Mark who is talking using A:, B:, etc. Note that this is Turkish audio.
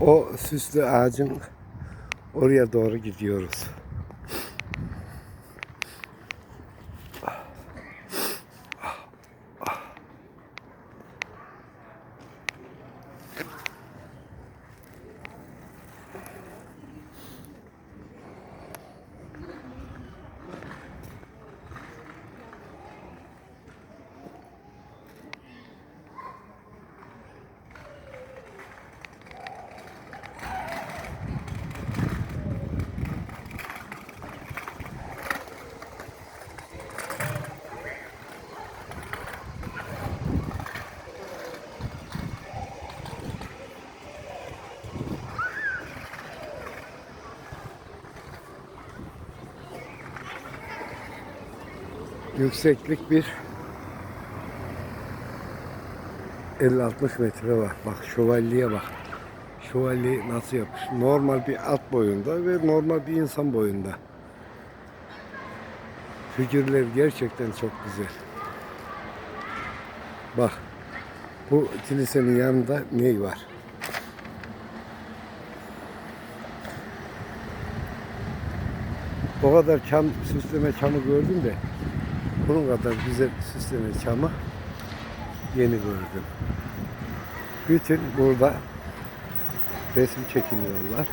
A: O süslü ağacın oraya doğru gidiyoruz. Yükseklik bir 50-60 metre var. Bak şövalyeye bak. Şövalye nasıl yapmış? Normal bir at boyunda ve normal bir insan boyunda. Figürler gerçekten çok güzel. Bak. Bu kilisenin yanında ney var? O kadar çam, süsleme çamı gördüm de bunun kadar güzel süsleme çamı yeni gördüm. Bütün burada resim çekiniyorlar.